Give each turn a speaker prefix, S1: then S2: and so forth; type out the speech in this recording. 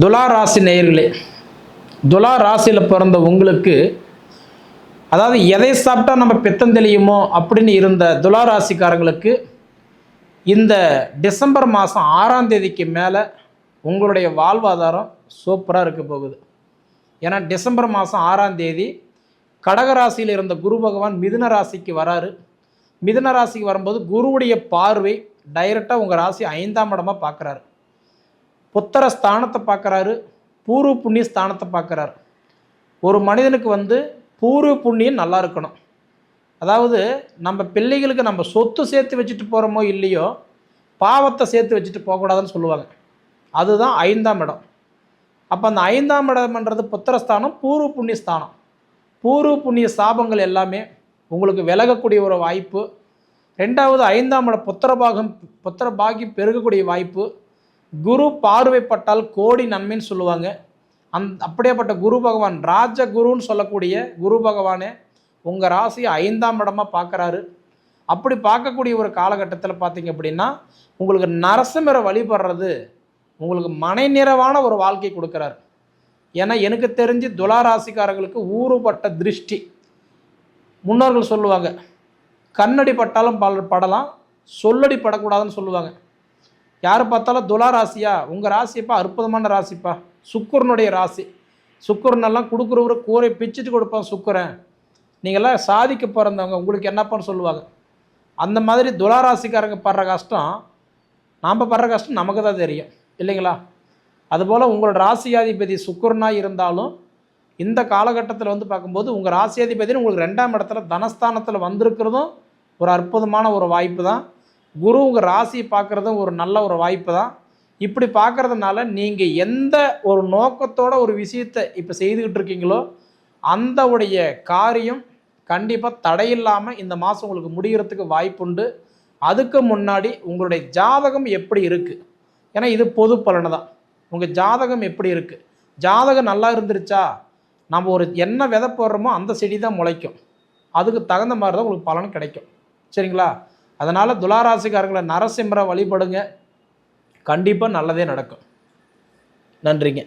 S1: துலா ராசி நேயர்களே துலா ராசியில் பிறந்த உங்களுக்கு அதாவது எதை சாப்பிட்டா நம்ம பித்தம் தெளியுமோ அப்படின்னு இருந்த துலா ராசிக்காரங்களுக்கு இந்த டிசம்பர் மாதம் ஆறாம் தேதிக்கு மேலே உங்களுடைய வாழ்வாதாரம் சூப்பராக இருக்க போகுது. ஏன்னா டிசம்பர் மாதம் ஆறாம் தேதி கடகராசியில் இருந்த குரு பகவான் மிதுன ராசிக்கு வராரு. மிதுன ராசிக்கு வரும்போது குருவுடைய பார்வை டைரெக்டாக உங்கள் ராசி ஐந்தாம் இடமாக பார்க்குறாரு. புத்தர ஸ்தானத்தை பார்க்குறாரு பூர்வ புண்ணிய ஸ்தானத்தை பார்க்குறாரு. ஒரு மனிதனுக்கு வந்து பூர்வ புண்ணியம் நல்லா இருக்கணும். அதாவது நம்ம பிள்ளைகளுக்கு நம்ம சொத்து சேர்த்து வச்சுட்டு போகிறோமோ இல்லையோ பாவத்தை சேர்த்து வச்சுட்டு போகக்கூடாதுன்னு சொல்லுவாங்க. அதுதான் ஐந்தாம் இடம். அப்போ அந்த ஐந்தாம் இடம்ன்றது புத்திரஸ்தானம் பூர்வ புண்ணிய ஸ்தானம். பூர்வ புண்ணிய சாபங்கள் எல்லாமே உங்களுக்கு விலகக்கூடிய ஒரு வாய்ப்பு. ரெண்டாவது ஐந்தாம் இடம் புத்திரபாகம் புத்திர பாகி பெருகக்கூடிய வாய்ப்பு. குரு பார்வைப்பட்டால் கோடி நன்மைன்னு சொல்லுவாங்க. அந் அப்படியேப்பட்ட குரு பகவான் ராஜ குருன்னு சொல்லக்கூடிய குரு பகவானே உங்கள் ராசியை ஐந்தாம் இடமாக பார்க்குறாரு. அப்படி பார்க்கக்கூடிய ஒரு காலகட்டத்தில் பார்த்தீங்க அப்படின்னா உங்களுக்கு நரசிம்மரை வழிபடுறது உங்களுக்கு மனை நிறைவான ஒரு வாழ்க்கை கொடுக்குறாரு. ஏன்னா எனக்கு தெரிஞ்சு துலா ராசிக்காரர்களுக்கு ஊறுபட்ட திருஷ்டி. முன்னோர்கள் சொல்லுவாங்க கண்ணடி பட்டாலும் படலாம் சொல்லடி படக்கூடாதுன்னு சொல்லுவாங்க. யார் பார்த்தாலும் துலா ராசியா? உங்கள் ராசிப்பா அற்புதமான ராசிப்பா. சுக்குரனுடைய ராசி. சுக்குரனெல்லாம் கொடுக்குறவரு கூரை பிச்சுட்டு கொடுப்பான் சுக்குரன். நீங்கள்லாம் சாதிக்க பிறந்தவங்க உங்களுக்கு என்னப்பான்னு சொல்லுவாங்க. அந்த மாதிரி துலா ராசிக்காரங்க படுற கஷ்டம் நாம் படுற கஷ்டம் நமக்கு தான் தெரியும். இல்லைங்களா? அதுபோல் உங்களோட ராசியாதிபதி சுக்குரனாக இருந்தாலும் இந்த காலகட்டத்தில் வந்து பார்க்கும்போது உங்கள் ராசியாதிபதினு உங்களுக்கு ரெண்டாம் இடத்துல தனஸ்தானத்தில் வந்திருக்கிறதும் ஒரு அற்புதமான ஒரு வாய்ப்பு தான். குரு உங்கள் ராசியை பார்க்குறதும் ஒரு நல்ல ஒரு வாய்ப்பு தான் இப்படி பார்க்கறதுனால நீங்கள் எந்த ஒரு நோக்கத்தோட ஒரு விஷயத்தை இப்போ செய்துக்கிட்டு இருக்கீங்களோ அந்த உடைய காரியம் கண்டிப்பாக தடையில்லாமல் இந்த மாதம் உங்களுக்கு முடிகிறதுக்கு வாய்ப்புண்டு. அதுக்கு முன்னாடி உங்களுடைய ஜாதகம் எப்படி இருக்குது ஏன்னா இது பொது பலனை தான் உங்கள் ஜாதகம் எப்படி இருக்குது ஜாதகம் நல்லா இருந்துருச்சா? நம்ம ஒரு என்ன விதை போடுறோமோ அந்த செடி தான் முளைக்கும். அதுக்கு தகுந்த மாதிரி தான் உங்களுக்கு பலன் கிடைக்கும். சரிங்களா? அதனால் துளாராசிக்காரர்களை நரசிம்மரை வழிபடுங்க. கண்டிப்பாக நல்லதே நடக்கும். நன்றிங்க.